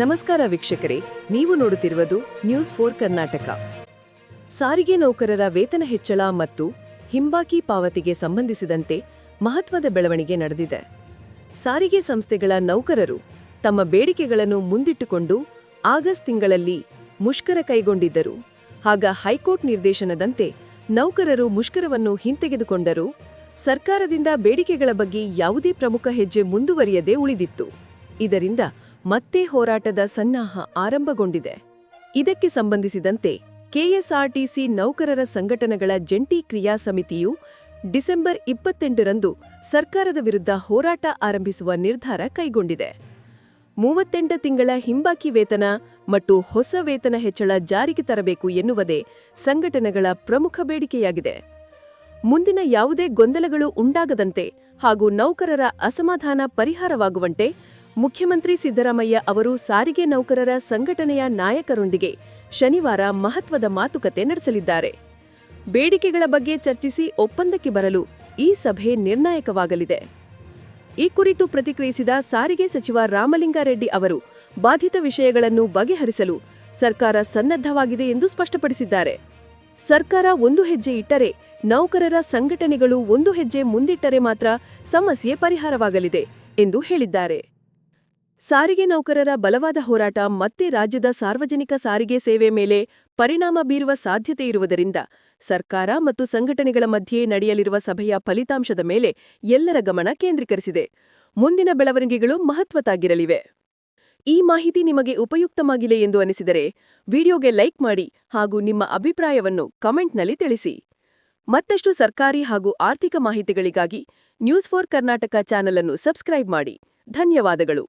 ನಮಸ್ಕಾರ ವೀಕ್ಷಕರೇ, ನೀವು ನೋಡುತ್ತಿರುವುದು ನ್ಯೂಸ್ ಫೋರ್ ಕರ್ನಾಟಕ. ಸಾರಿಗೆ ನೌಕರರ ವೇತನ ಹೆಚ್ಚಳ ಮತ್ತು ಹಿಂಬಾಕಿ ಪಾವತಿಗೆ ಸಂಬಂಧಿಸಿದಂತೆ ಮಹತ್ವದ ಬೆಳವಣಿಗೆ ನಡೆದಿದೆ. ಸಾರಿಗೆ ಸಂಸ್ಥೆಗಳ ನೌಕರರು ತಮ್ಮ ಬೇಡಿಕೆಗಳನ್ನು ಮುಂದಿಟ್ಟುಕೊಂಡು ಆಗಸ್ಟ್ ತಿಂಗಳಲ್ಲಿ ಮುಷ್ಕರ ಕೈಗೊಂಡಿದ್ದರು. ಆಗ ಹೈಕೋರ್ಟ್ ನಿರ್ದೇಶನದಂತೆ ನೌಕರರು ಮುಷ್ಕರವನ್ನು ಹಿಂತೆಗೆದುಕೊಂಡರು. ಸರ್ಕಾರದಿಂದ ಬೇಡಿಕೆಗಳ ಬಗ್ಗೆ ಯಾವುದೇ ಪ್ರಮುಖ ಹೆಜ್ಜೆ ಮುಂದುವರಿಯದೆ ಉಳಿದಿತ್ತು. ಇದರಿಂದ ಮತ್ತೆ ಹೋರಾಟದ ಸನ್ನಾಹ ಆರಂಭಗೊಂಡಿದೆ. ಇದಕ್ಕೆ ಸಂಬಂಧಿಸಿದಂತೆ ಕೆಎಸ್ಆರ್ಟಿಸಿ ನೌಕರರ ಸಂಘಟನೆಗಳ ಜಂಟಿ ಕ್ರಿಯಾ ಸಮಿತಿಯು ಡಿಸೆಂಬರ್ ಇಪ್ಪತ್ತೆಂಟರಂದು ಸರ್ಕಾರದ ವಿರುದ್ಧ ಹೋರಾಟ ಆರಂಭಿಸುವ ನಿರ್ಧಾರ ಕೈಗೊಂಡಿದೆ. ಮೂವತ್ತೆಂಟು ತಿಂಗಳ ಹಿಂಬಾಕಿ ವೇತನ ಮತ್ತು ಹೊಸ ವೇತನ ಹೆಚ್ಚಳ ಜಾರಿಗೆ ತರಬೇಕು ಎನ್ನುವುದೇ ಸಂಘಟನೆಗಳ ಪ್ರಮುಖ ಬೇಡಿಕೆಯಾಗಿದೆ. ಮುಂದಿನ ಯಾವುದೇ ಗೊಂದಲಗಳು ಉಂಟಾಗದಂತೆ ಹಾಗೂ ನೌಕರರ ಅಸಮಾಧಾನ ಪರಿಹಾರವಾಗುವಂತೆ ಮುಖ್ಯಮಂತ್ರಿ ಸಿದ್ದರಾಮಯ್ಯ ಅವರು ಸಾರಿಗೆ ನೌಕರರ ಸಂಘಟನೆಯ ನಾಯಕರೊಂದಿಗೆ ಶನಿವಾರ ಮಹತ್ವದ ಮಾತುಕತೆ ನಡೆಸಲಿದ್ದಾರೆ. ಬೇಡಿಕೆಗಳ ಬಗ್ಗೆ ಚರ್ಚಿಸಿ ಒಪ್ಪಂದಕ್ಕೆ ಬರಲು ಈ ಸಭೆ ನಿರ್ಣಾಯಕವಾಗಲಿದೆ. ಈ ಕುರಿತು ಪ್ರತಿಕ್ರಿಯಿಸಿದ ಸಾರಿಗೆ ಸಚಿವ ರಾಮಲಿಂಗಾರೆಡ್ಡಿ ಅವರು, ಬಾಧಿತ ವಿಷಯಗಳನ್ನು ಬಗೆಹರಿಸಲು ಸರ್ಕಾರ ಸನ್ನದ್ಧವಾಗಿದೆ ಎಂದು ಸ್ಪಷ್ಟಪಡಿಸಿದ್ದಾರೆ. ಸರ್ಕಾರ ಒಂದು ಹೆಜ್ಜೆ ಇಟ್ಟರೆ ನೌಕರರ ಸಂಘಟನೆಗಳು ಒಂದು ಹೆಜ್ಜೆ ಮುಂದಿಟ್ಟರೆ ಮಾತ್ರ ಸಮಸ್ಯೆ ಪರಿಹಾರವಾಗಲಿದೆ ಎಂದು ಹೇಳಿದ್ದಾರೆ. ಸಾರಿಗೆ ನೌಕರರ ಬಲವಾದ ಹೋರಾಟ ಮತ್ತೆ ರಾಜ್ಯದ ಸಾರ್ವಜನಿಕ ಸಾರಿಗೆ ಸೇವೆ ಮೇಲೆ ಪರಿಣಾಮ ಬೀರುವ ಸಾಧ್ಯತೆ ಇರುವುದರಿಂದ ಸರ್ಕಾರ ಮತ್ತು ಸಂಘಟನೆಗಳ ಮಧ್ಯೆ ನಡೆಯಲಿರುವ ಸಭೆಯ ಫಲಿತಾಂಶದ ಮೇಲೆ ಎಲ್ಲರ ಗಮನ ಕೇಂದ್ರೀಕರಿಸಿದೆ. ಮುಂದಿನ ಬೆಳವಣಿಗೆಗಳು ಮಹತ್ವದ್ದಾಗಿರಲಿವೆ. ಈ ಮಾಹಿತಿ ನಿಮಗೆ ಉಪಯುಕ್ತವಾಗಿದೆ ಎಂದು ಅನಿಸಿದರೆ ವಿಡಿಯೋಗೆ ಲೈಕ್ ಮಾಡಿ ಹಾಗೂ ನಿಮ್ಮ ಅಭಿಪ್ರಾಯವನ್ನು ಕಮೆಂಟ್ನಲ್ಲಿ ತಿಳಿಸಿ. ಮತ್ತಷ್ಟು ಸರ್ಕಾರಿ ಹಾಗೂ ಆರ್ಥಿಕ ಮಾಹಿತಿಗಳಿಗಾಗಿ ನ್ಯೂಸ್ ಫಾರ್ ಕರ್ನಾಟಕ ಚಾನಲ್ ಅನ್ನು ಸಬ್ಸ್ಕ್ರೈಬ್ ಮಾಡಿ. ಧನ್ಯವಾದಗಳು.